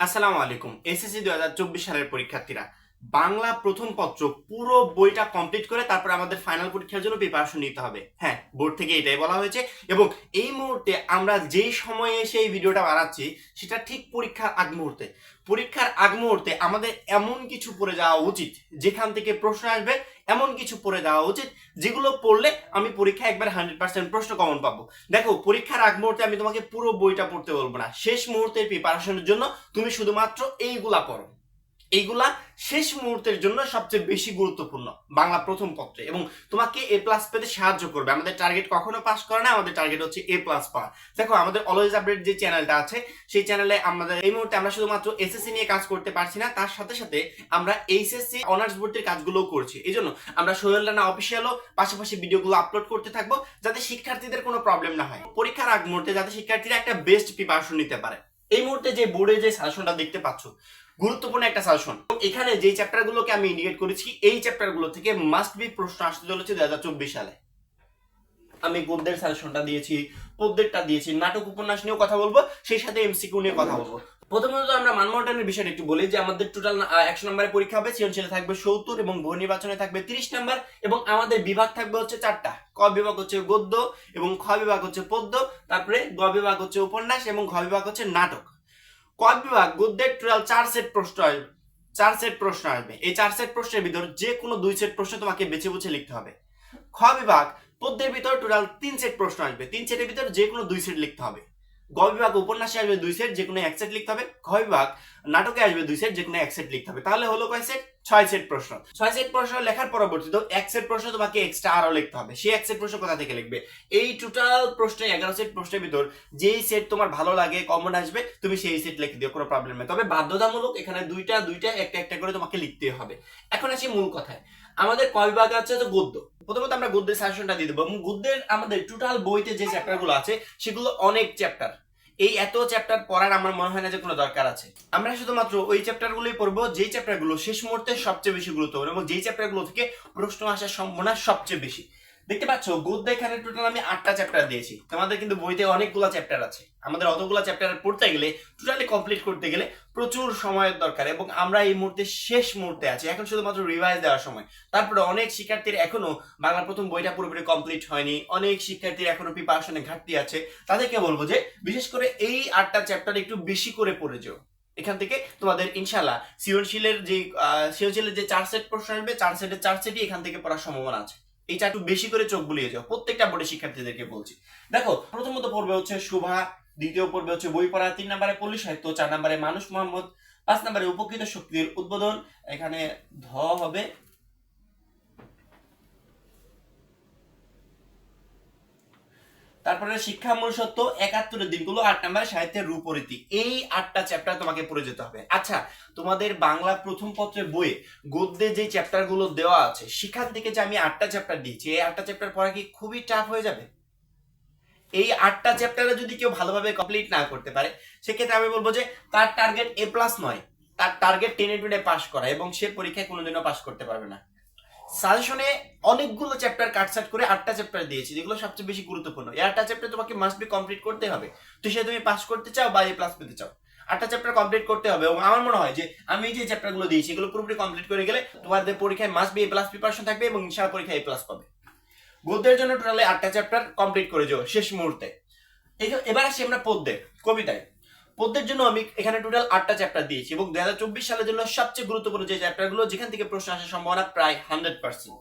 আসসালামু আলাইকুম এসএসসি দু হাজার চব্বিশ সালের পরীক্ষার্থীরা। বাংলা প্রথম পত্র পুরো বইটা কমপ্লিট করে তারপর আমাদের ফাইনাল পরীক্ষার জন্য প্রিপারেশন নিতে হবে। হ্যাঁ বোর্ড থেকে এটাই বলা হয়েছে এবং এই মুহূর্তে আমরা যেই সময়ে সেই ভিডিওটা বানাচ্ছি, সেটা ঠিক পরীক্ষার আগ মুহূর্তে। পরীক্ষার আগ মুহূর্তে আমাদের এমন কিছু পড়ে যাওয়া উচিত, যেখান থেকে প্রশ্ন আসবে, এমন কিছু পড়ে দেওয়া উচিত, যেগুলো পড়লে আমি পরীক্ষা একবার হান্ড্রেড পার্সেন্ট প্রশ্ন কমন পাবো। দেখো, পরীক্ষার আগ মুহূর্তে আমি তোমাকে পুরো বইটা পড়তে বলব না। শেষ মুহূর্তের প্রিপারেশনের জন্য তুমি শুধুমাত্র এইগুলা পড়ো। এইগুলা শেষ মুহূর্তের জন্য সবচেয়ে বেশি গুরুত্বপূর্ণ, বাংলা প্রথম পত্রে। এবং তোমাকে এ প্লাস পেতে সাহায্য করবে। আমাদের টার্গেট কখনো পাস করে না, আমাদের টার্গেট হচ্ছে এ প্লাস পাওয়া। দেখো, আমাদের অলওয়েজ আপডেট যে চ্যানেলটা আছে, সেই চ্যানেলে আমাদের এই মুহূর্তে আমরা শুধুমাত্র এসএসসি নিয়ে কাজ করতে পারছি না, তার সাথে সাথে আমরা এইচএসসি অনার্স ভর্তির কাজগুলোও করছি। এই জন্য আমরা সোহেল রানা অফিসিয়ালও পাশাপাশি ভিডিওগুলো আপলোড করতে থাকব, যাতে শিক্ষার্থীদের কোনো প্রবলেম না হয়। পরীক্ষার আগ মুহূর্তে যাতে শিক্ষার্থীরা একটা বেস্ট প্রিপারেশন নিতে পারে। এই মুহূর্তে যে বোর্ডে যে সাজেশনটা দেখতে পাচ্ছ গুরুত্বপূর্ণ একটা সাজেশন এখানে যে চ্যাপ্টারগুলোকে আমি ইন্ডিকেট করেছি, এই চ্যাপ্টারগুলো থেকে মাস্ট বি প্রশ্ন আসতে চলেছে দু হাজার চব্বিশ সালে। আমি গদ্যের সাজেশনটা দিয়েছি, পদ্যেরটা দিয়েছি, নাটক উপন্যাস নিয়েও কথা বলব, সেই সাথে এমসিকিউ নিয়ে কথা বলব। প্রথমত আমরা মানমন্ডনের বিষয়টা একটু বলি যে, আমাদের টোটাল একশো নম্বরের পরীক্ষা হবে, সৃজনশীলে থাকবে সত্তর এবং বহু নির্বাচনে থাকবে তিরিশ নাম্বার এবং আমাদের বিভাগ থাকবে হচ্ছে চারটা। ক বিভাগ হচ্ছে গদ্য এবং খ বিভাগ হচ্ছে পদ্য, তারপরে গ বিভাগ হচ্ছে উপন্যাস এবং ঘ বিভাগ হচ্ছে নাটক। ক বিভাগ গদ্যের টোটাল চার সেট প্রশ্ন আসবে চার সেট প্রশ্ন আসবে। এই চার সেট প্রশ্নের ভিতর যে কোনো দুই সেট প্রশ্ন তোমাকে বেছে বুঝে লিখতে হবে। খ বিভাগ পদ্যের ভিতর টোটাল তিন সেট প্রশ্ন আসবে। তিন সেটের ভিতর যে কোনো দুই সেট লিখতে হবে। গ বিভাগ, উপন্যাসে আসবে দুই সেট যে কোনো এক সেট লিখতে হবে। ঘ বিভাগ, নাটকে আসবে দুই সেট যে কোনো এক সেট লিখতে হবে। তাহলে হলো কয় সেট ছয় সেট প্রশ্ন। ছয় সেট প্রশ্ন লেখার পরবর্তীতে এক সেট প্রশ্ন তোমাকে এক্সট্রা আরও লিখতে হবে। সেই এক সেট প্রশ্ন কোথা থেকে লিখবে? এই টোটাল প্রশ্ন এগারো সেট প্রশ্নের ভিতর যেই সেট তোমার ভালো লাগে কমন আসবে, তুমি সেই সেট লিখে দিও, কোনো প্রবলেম নেই। তবে বাধ্যতামূলক এখানে দুইটা দুইটা, একটা একটা করে তোমাকে লিখতে হবে। এখন আসি মূল কথায়। আমাদের কয় বিভাগ আছে? তো গদ্য। প্রথমত আমরা গদ্যের সাজেশনটা দিয়ে দেবো। এবং গদ্যের আমাদের টোটাল বইতে যে চ্যাপ্টারগুলো আছে, সেগুলো অনেক চ্যাপ্টার এই এত চ্যাপ্টার পড়ার আমার মনে হয় না যে কোনো দরকার আছে। আমরা শুধুমাত্র ওই চ্যাপ্টারগুলোই পড়ব, যেই চ্যাপ্টারগুলো শেষ মুহূর্তে সবচেয়ে বেশি গুরুত্বপূর্ণ এবং যেই চ্যাপ্টারগুলো থেকে প্রশ্ন আসার সম্ভাবনা সবচেয়ে বেশি। দেখতে পাচ্ছ গদ্য এখানে টোটাল আমি আটটা চ্যাপ্টার দিয়েছি। তোমাদের কিন্তু বইতে অনেকগুলো চ্যাপ্টার আছে। আমাদের অতগুলো চ্যাপ্টার পড়তে গেলে টোটালি কমপ্লিট করতে গেলে প্রচুর সময়ের দরকার এবং আমরা এই মুহূর্তে শেষ মুহূর্তে আছি। এখন শুধুমাত্র রিভাইজ দেওয়ার সময়। তারপরে অনেক শিক্ষার্থীর এখনও বাংলা প্রথম বইটা পুরোপুরি কমপ্লিট হয়নি। অনেক শিক্ষার্থীর এখনও প্রিপারেশনে ঘাটতি আছে। তাদেরকে বলব যে বিশেষ করে এই আটটা চ্যাপ্টার একটু বেশি করে পড়ে যেও। এখান থেকে তোমাদের ইনশাল্লাহ সৃজনশীলের যে আহ, সৃজনশীলের যে চার সেট প্রশ্ন আসবে চার সেটের চার সেটই এখান থেকে পড়ার সম্ভাবনা আছে। এইটা একটু বেশি করে চোখ বুলিয়ে যাও। প্রত্যেকটা বোর্ডের শিক্ষার্থীদেরকে বলছি। দেখো, প্রথমত পড়বে হচ্ছে শুভা, দ্বিতীয় পর্বে হচ্ছে বই পড়া তিন নাম্বারে পল্লী সাহিত্য, চার নাম্বারে মানুষ মোহাম্মদ, পাঁচ নাম্বারে উপকৃত শক্তির উদ্বোধন। এখানে ধ হবে। তারপরে শিক্ষা মনুষ্যত্ব একাত্তরের দিনগুলো আট নম্বরে সাহিত্যের রূপরীতি। এই আটটা চ্যাপ্টার তোমাকে পড়ে যেতে হবে। আচ্ছা তোমাদের বাংলা প্রথম পত্রের বইয়ে গদ্যে যে চ্যাপ্টারগুলো দেওয়া আছে, সেখান থেকে যে আমি আটটা চ্যাপ্টার দিয়েছি, এই আটটা চ্যাপ্টার পড়া কি খুবই টাফ হয়ে যাবে? এই আটটা চ্যাপ্টারে যদি কেউ ভালোভাবে কমপ্লিট না করতে পারে, সেক্ষেত্রে আমি বলব যে তার টার্গেট এ প্লাস নয়। তার টার্গেট টেনে টুনে পাস করা এবং সে পরীক্ষায় কোনোদিনও পাস করতে পারবে না। সাজেশনে অনেকগুলো চ্যাপ্টার কাটসাট করে আটটা চ্যাপ্টার দিয়েছি, যেগুলো সবচেয়ে বেশি গুরুত্বপূর্ণ। এই আটটা চ্যাপ্টার তোমাকে মাস্ট বি কমপ্লিট করতে হবে। তো সে তুমি পাস করতে চাও বা এ প্লাস পেতে চাও। আটটা চ্যাপ্টার কমপ্লিট করতে হবে এবং আমার মনে হয় যে আমি যে চ্যাপ্টারগুলো দিয়েছি, এগুলো পুরোপুরি কমপ্লিট করে গেলে তোমাদের পরীক্ষায় must be A plus preparation থাকবে এবং ইনশাআল্লাহ পরীক্ষায় এ প্লাস পাবে। গদ্যের জন্য টোটালি আটটা চ্যাপ্টার কমপ্লিট করে যাও শেষ মুহূর্তে। এবার আসি আমরা পদ্যে কবিতায়। পদ্যের জন্য আমি এখানে টোটাল আটটা চ্যাপ্টার দিয়েছি এবং দুই হাজার চব্বিশ সালের জন্য সবচেয়ে গুরুত্বপূর্ণ যে চ্যাপ্টারগুলো যেখান থেকে প্রশ্ন আসার সম্ভাবনা প্রায় হান্ড্রেড পার্সেন্ট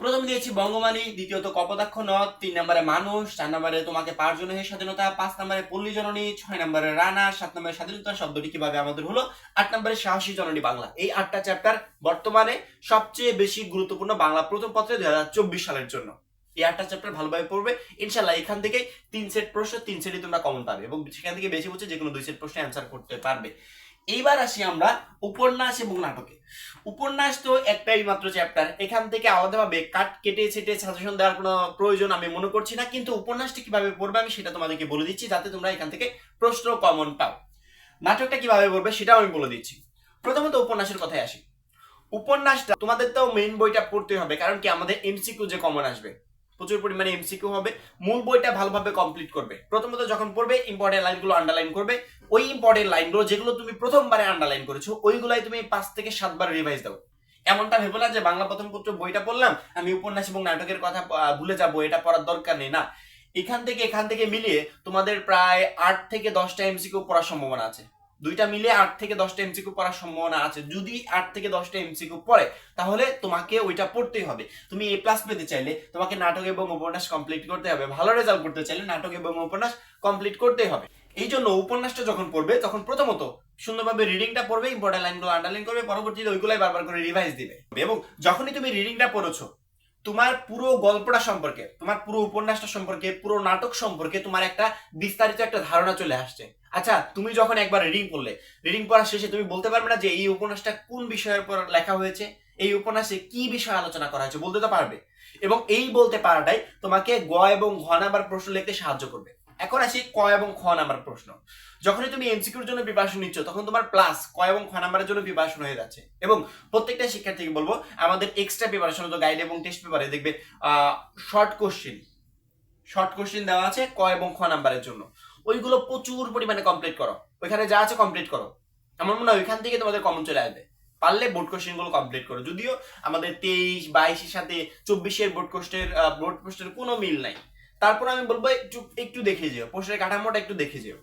প্রথম দিয়েছি বঙ্গমানি দ্বিতীয়ত কপদাক্ষ নদ, তিন নম্বরে মানুষ, চার নম্বরে তোমাকে পাঁচ জনের স্বাধীনতা, পাঁচ নম্বরে পল্লী জননী, ছয় নম্বরে রানা, সাত নম্বরে স্বাধীনতা শব্দটি কীভাবে আমাদের হলো, আট নম্বরে সাহসী জননী বাংলা। এই আটটা চ্যাপ্টার বর্তমানে সবচেয়ে বেশি গুরুত্বপূর্ণ বাংলা প্রথম পত্রে দুই হাজার চব্বিশ সালের জন্য। এই আটটা চ্যাপ্টার ভালোভাবে পড়বে। ইনশাল্লাহ এখান থেকে তিন সেট প্রশ্ন, তিন সেটই তোমরা কমন পাবে এবং সেখান থেকে বেশি বুঝে যে কোনো দুই সেট প্রশ্ন অ্যান্সার করতে পারবে। এইবার আসি আমরা উপন্যাস এবং নাটকে। উপন্যাস তো একটাই মাত্র চ্যাপ্টার এখান থেকে আলাদাভাবে কাট কেটে, ছেটে সাজেশন দেওয়ার কোনো প্রয়োজন আমি মনে করছি না, কিন্তু উপন্যাসটি কীভাবে পড়বে আমি সেটা তোমাদেরকে বলে দিচ্ছি যাতে তোমরা এখান থেকে প্রশ্ন কমন পাও। নাটকটা কীভাবে পড়বে সেটাও আমি বলে দিচ্ছি। প্রথমত উপন্যাসের কথায় আসি। উপন্যাসটা তোমাদের তো মেইন বইটা পড়তে হবে, কারণ কি আমাদের এমসিকিউ যে কমন আসবে প্রচুর পরিমাণে এমসিকিউ হবে। মূল বইটা ভালোভাবে কমপ্লিট করবে। প্রথমত যখন পড়বে ইম্পর্টেন্ট লাইনগুলো আন্ডারলাইন করবে। ওই ইম্পর্টেন্ট লাইনগুলো যেগুলো তুমি প্রথমবারে আন্ডারলাইন করেছ, ওইগুলাই তুমি পাঁচ থেকে সাতবার রিভাইজ দাও। এমনটা ভেবো না যে বাংলা প্রথম পত্র বইটা পড়লাম, আমি উপন্যাস এবং নাটকের কথা ভুলে যাব, এটা পড়ার দরকার নেই। না, এখান থেকে এখান থেকে মিলিয়ে তোমাদের প্রায় আট থেকে দশটা এমসিকিউ পড়ার সম্ভাবনা আছে। দুইটা মিলে আট থেকে দশটা এমসিকিউ পড়ার সম্ভাবনা আছে। যদি আট থেকে দশটা এমসিকিউ পড়ে, তাহলে তোমাকে ওইটা পড়তেই হবে। তুমি এ প্লাস পেতে চাইলে তোমাকে নাটক এবং উপন্যাস কমপ্লিট করতে হবে। ভালো রেজাল্ট করতে চাইলে নাটক এবং উপন্যাস কমপ্লিট করতেই হবে। এই জন্য উপন্যাসটা যখন পড়বে, তখন প্রথমত সুন্দরভাবে রিডিংটা পড়বে ইম্পর্টেন্ট লাইনগুলো আন্ডারলাইন করবে, পরবর্তীতে ওইগুলাই বারবার করে রিভাইজ দিবে। এবং যখনই তুমি রিডিংটা পড়েছো তোমার পুরো গল্পটা সম্পর্কে, তোমার পুরো উপন্যাসটা সম্পর্কে, পুরো নাটক সম্পর্কে তোমার একটা বিস্তারিত একটা ধারণা চলে আসছে। আচ্ছা তুমি যখন একবার রিডিং করলে রিডিং পড়ার শেষে তুমি বলতে পারবে না যে এই উপন্যাসটা কোন বিষয়ের উপর লেখা হয়েছে, এই উপন্যাসে কি বিষয় আলোচনা করা হয়েছে, বলতে তো পারবে। এবং এই বলতে পারাটাই তোমাকে গ এবং ঘন নাম্বার প্রশ্ন লিখতে সাহায্য করবে। এখন আসি ক এবং খ নাম্বার প্রশ্ন। যখনই তুমি এমসিকিউর জন্য প্রিপারেশন নিচ্ছ, তখন তোমার প্লাস ক এবং খ নাম্বারের জন্য প্রিপারেশন হয়ে যাচ্ছে। এবং প্রত্যেকটা শিক্ষার্থীকে বলব, আমাদের এক্সট্রা প্রিপারেশন তো গাইড এবং টেস্ট পেপারে দেখবে শর্ট কোশ্চেন শর্ট কোশ্চেন দেওয়া আছে ক এবং খ নাম্বারের জন্য। ওইগুলো প্রচুর পরিমাণে কমপ্লিট করো। ওইখানে যা আছে কমপ্লিট করো। আমার মনে হয় ওইখান থেকে তোমাদের কমন চলে আসবে। পারলে বোর্ড কোশ্চেনগুলো কমপ্লিট করো। যদিও আমাদের তেইশ, বাইশের সাথে চব্বিশের বোর্ড কোশ্চের বোর্ড কোশ্চের কোনো মিল নাই। তারপর আমি বলব একটু একটু দেখে যেও। প্রশ্নের কাঠামোটা একটু দেখে যেও।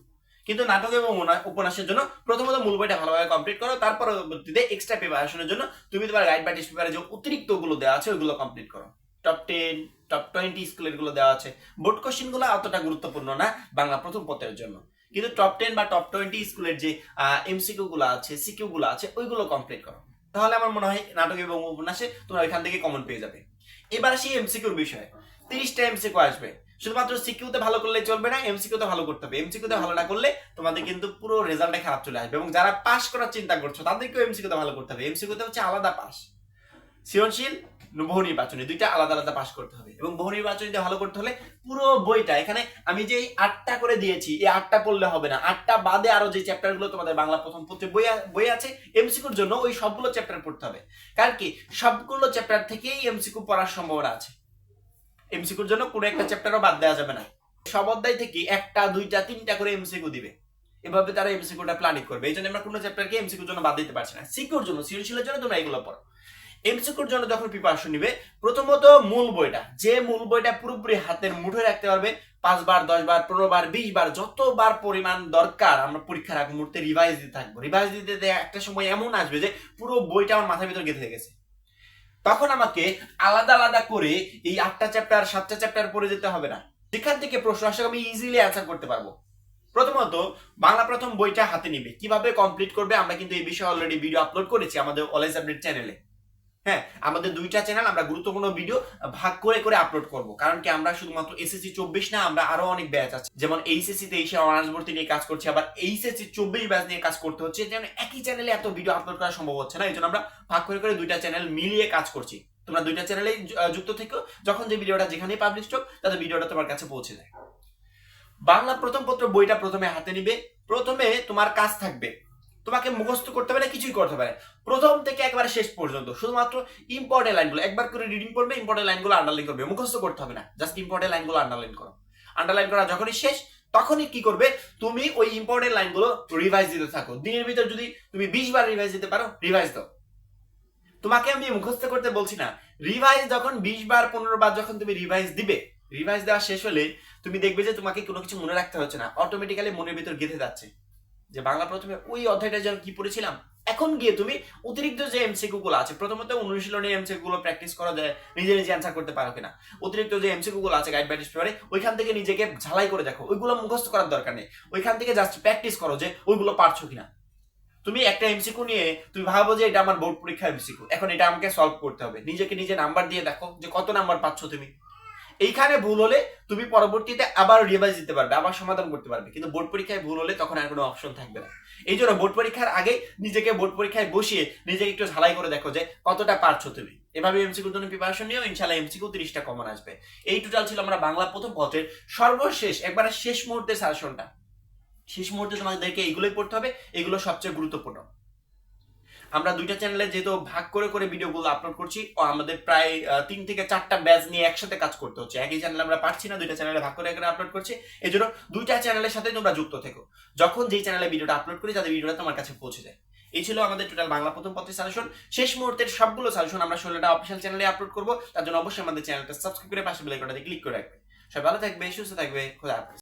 কিন্তু নাটক এবং উপনা- উপন্যাসের জন্য প্রথমত মূল বইটা ভালোভাবে কমপ্লিট করো তার পরবর্তীতে এক্সট্রা প্রিপারেশনের জন্য তুমি তোমার গাইড বা টেস্ট পেপারে যে অতিরিক্তগুলো দেওয়া আছে, ওইগুলো কমপ্লিট করো। টপ টেন টপ টোয়েন্টি স্কুলেরগুলো দেওয়া আছে। বোর্ড কোশ্চেনগুলো অতটা গুরুত্বপূর্ণ না বাংলা প্রথম পত্রের জন্য। কিন্তু টপ টেন বা টপ টোয়েন্টি স্কুলের যে এমসিকিউ গুলো আছে সিকিউ গুলো আছে, ওইগুলো কমপ্লিট করো। তাহলে আমার মনে হয় নাটক এবং উপন্যাসে তোমরা ওইখান থেকে কমন পেয়ে যাবে। এবার আসি এমসিকিউর বিষয়ে। তিরিশটা এমসিকিউ আসবে। শুধুমাত্র সিকিউতে ভালো করলে চলবে না এমসিকিউতে ভালো করতে হবে। এমসিকিউতে ভালো না করলে তোমাদের কিন্তু পুরো রেজাল্টে খারাপ চলে আসবে এবং যারা পাস করার চিন্তা করছ, তাদেরকেও এমসিকিউতে ভালো করতে হবে। এমসিকিউতে হচ্ছে আলাদা পাস সৃজনশীল, বহু নির্বাচনী, দুইটা আলাদা আলাদা পাস করতে হবে এবং বহু নির্বাচনীতে ভালো করতে হলে পুরো বইটা, এখানে আমি যে আটটা করে দিয়েছি, এই আটটা পড়লে হবে না। আটটা বাদে আরও যে চ্যাপ্টারগুলো তোমাদের বাংলা প্রথম পত্রে বই বই আছে এমসিকিউর জন্য ওই সবগুলো চ্যাপ্টার পড়তে হবে। কারণ কি? সবগুলো চ্যাপ্টার থেকেই এমসিকিউ পড়ার সম্ভাবনা আছে। এমসিকিউর জন্য কোনো একটা চ্যাপ্টারও বাদ দেওয়া যাবে না। সব অধ্যায় থেকে একটা, দুইটা, তিনটা করে এমসিকিউ দিবে। এভাবে তারা এমসিকিউটা প্ল্যানিং করবে। এই জন্য আমরা কোনো চ্যাপ্টারকে এমসিকিউর জন্য বাদ দিতে পারছি না। সিকিউর জন্য, সৃজনশীলের জন্য তোমরা এগুলো পড়ো। এমসিকিউর জন্য যখন প্রিপারেশন নিবে, প্রথমত মূল বইটা, যে মূল বইটা পুরোপুরি হাতের মুঠোয় রাখতে পারবে, পাঁচবার দশ বার পনেরো বার বিশ বার যতবার পরিমাণ দরকার, আমরা পরীক্ষার আগ মুহূর্তে রিভাইজ দিতে থাকব। রিভাইজ দিতে একটা সময় এমন আসবে যে পুরো বইটা আমার মাথার ভিতর গেঁথে গেছে। তখন আমাকে আলাদা আলাদা করে এই আটটা চ্যাপ্টার সাতটা চ্যাপ্টার পড়ে যেতে হবে না। যেখান থেকে প্রশ্ন আসে, আমি ইজিলি অ্যান্সার করতে পারব। প্রথমত, বাংলা প্রথম বইটা হাতে নিবে। কীভাবে কমপ্লিট করবে, আমরা কিন্তু এই বিষয়ে অলরেডি ভিডিও আপলোড করেছি আমাদের অলওয়েজ আপডেট চ্যানেলে হ্যাঁ আমাদের দুইটা চ্যানেল আমরা গুরুত্বপূর্ণ ভিডিও ভাগ করে করে আপলোড করব। কারণ কি আমরা শুধুমাত্র এসএসসি চব্বিশ না, আমরা আরও অনেক ব্যাচ আছে। যেমন এইচএসসি তেইশে অনার্স ভর্তি নিয়ে কাজ করছি, আবার এইচএসসি চব্বিশ ব্যাচ নিয়ে কাজ করতে হচ্ছে। যেন একই চ্যানেলে এত ভিডিও আপলোড করা সম্ভব হচ্ছে না, এই জন্য আমরা ভাগ করে করে দুইটা চ্যানেল মিলিয়ে কাজ করছি। তোমরা দুইটা চ্যানেলে যুক্ত থেকো, যখন যে ভিডিওটা যেখানেই পাবলিশ হোক, তাদের ভিডিওটা তোমার কাছে পৌঁছে যায়। বাংলা প্রথম পত্র বইটা প্রথমে হাতে নিবে। প্রথমে তোমার কাজ থাকবে। তোমাকে মুখস্থ করতে পারে, কিছুই করতে পারে প্রথম থেকে একবারে শেষ পর্যন্ত, শুধুমাত্র ইম্পর্টেন্ট লাইনগুলো একবার করে রিডিং করবে ইম্পর্টেন্ট লাইনগুলো আন্ডারলাইন করবে, মুখস্থ করতে হবে না। জাস্ট ইম্পর্টেন্ট লাইনগুলো আন্ডারলাইন করো। আন্ডারলাইন করা যখনই শেষ, তখনই কি করবে? তুমি ওই ইম্পর্টেন্ট লাইনগুলো রিভাইজ দিতে থাকো। দিনের ভিতর যদি তুমি বিশ বার রিভাইজ দিতে পারো রিভাইজ দাও। তোমাকে আমি মুখস্থ করতে বলছি না। রিভাইজ যখন বিশ বার, পনেরো বার যখন তুমি রিভাইজ দিবে রিভাইজ দেওয়া শেষ হলে তুমি দেখবে যে তোমাকে কোনো কিছু মনে রাখতে হচ্ছে না। অটোমেটিক্যালি মনের ভিতর গেঁথে যাচ্ছে। যে বাংলা প্রথমে ওই অধ্যায়টা যেন কি পড়েছিলাম, এখন গিয়ে তুমি অতিরিক্ত যে এমসিকিউ গুলো আছে, প্রথমত অনুশীলনী এমসিকিউ গুলো প্র্যাকটিস করো যে নিজে নিজে অ্যান্সার করতে পারো কিনা। অতিরিক্ত যে এমসিকিউ গুলো আছে গাইড বাইটিস পেপারে ওইখান থেকে নিজেকে ঝালাই করে দেখো। ওইগুলো মুখস্থ করার দরকার নেই। ওইখান থেকে জাস্ট প্র্যাকটিস করো যে ওইগুলো পারছ কিনা। তুমি একটা এমসিকিউ নিয়ে তুমি ভাবো যে এটা আমার বোর্ড পরীক্ষার এমসিকিউ এখন এটা আমাকে সলভ করতে হবে। নিজেকে নিজে নাম্বার দিয়ে দেখো যে কত নাম্বার পাচ্ছ তুমি। এইখানে ভুল হলে তুমি পরবর্তীতে আবার রিভাইজ দিতে পারবে, আবার সমাধান করতে পারবে। কিন্তু বোর্ড পরীক্ষায় ভুল হলে তখন আর কোনো অপশন থাকবে না। এই জন্য বোর্ড পরীক্ষার আগে নিজেকে বোর্ড পরীক্ষায় বসিয়ে নিজেকে একটু ঝালাই করে দেখো যে কতটা পারছ তুমি। এভাবে এমসিকিউর জন্য প্রিপারেশন নিয়েও ইনশাল্লাহ এমসিকিউ তিরিশটা কমন আসবে। এই টোটাল ছিল আমরা বাংলা প্রথম পত্রের সর্বশেষ, একবারে শেষ মুহূর্তে সাজেশনটা শেষ মুহূর্তে তোমাদেরকে এগুলোই পড়তে হবে, এগুলো সবচেয়ে গুরুত্বপূর্ণ। আমরা দুইটা চ্যানেলে যেহেতু ভাগ করে করে ভিডিওগুলো আপলোড করছি, ও আমাদের প্রায় তিন থেকে চারটা ব্যাচ নিয়ে একসাথে কাজ করতে হচ্ছে। একই চ্যানেলে আমরা পারছি না, দুইটা চ্যানেলে ভাগ করে করে আপলোড করছি। এই জন্য দুইটা চ্যানেলের সাথে তোমরা যুক্ত থেকো। যখন যেই চ্যানেলে ভিডিওটা আপলোড করি যাতে ভিডিওটা তোমার কাছে পৌঁছে যায়। এই ছিল আমাদের টোটাল বাংলা প্রথম পত্রের সাজেশন শেষ মুহূর্তের সবগুলো সাজেশন আমরা ষোলোটা অফিসিয়াল চ্যানেলে আপলোড করব। তার জন্য অবশ্যই আমাদের চ্যানেলটা সাবস্ক্রাইব করে পাশে বেলাইকনটাতে ক্লিক করে রাখবে। সবাই ভালো থাকবে, সুস্থ থাকবে, খোদা হাফেজ।